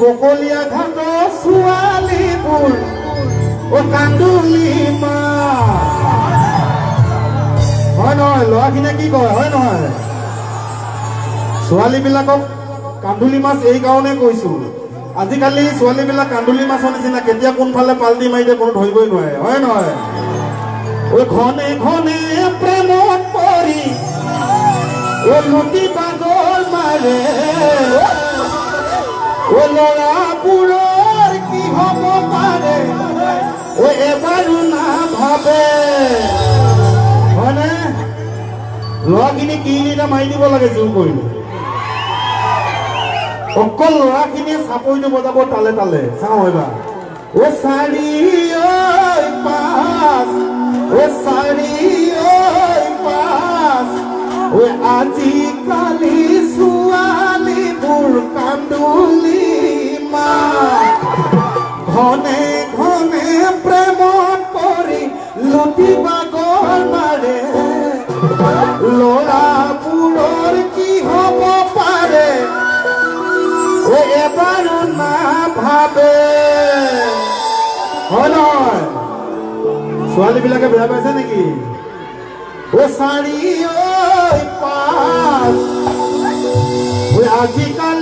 বকলীয়া ঘাট ছোৱালীবোৰ অ কান্দুলি মা। হয় নহয় ল'ৰাখিনিয়ে কি কয়, হয় নহয়? ছোৱালীবিলাকক কান্দুলি মাছ এই কাৰণে কৈছো। আজিকালি ছোৱালীবিলাক কান্দুলি মাছৰ নিচিনা কেতিয়া কোনফালে পাল্টি মাৰি দিয়ে কোনো ধৰিবই নোৱাৰে, হয় নহয়? ঐ ঘনে ঘনে প্ৰেমত পৰি ও লুটি পাগল মাৰে। ও ল'ৰাবোৰৰ কি হ'ব পাৰে ও এবাৰো নাভাবে হয়নে ল'ৰাখিনি কি এটা মাৰি দিব লাগে জোৰ কৰি অকল ল'ৰাখিনিয়ে চাপৰিটো বজাব তালে তালে। চাওঁ এইবাৰ ও চাৰি পাঁচ ও চাৰি পাঁচ ঐ আজিকালি ছোৱালীবোৰ ঘনে ঘনে প্ৰেমত পৰি লুটি বাগৰ মাৰে ল'ৰাবোৰৰ কি হ'ব পাৰে ও এবাৰো নাভাবে হয় নহয় ছোৱালীবিলাকে বেয়া পাইছে নেকি? ও চাৰি ঐ পাঁচ আজিকালি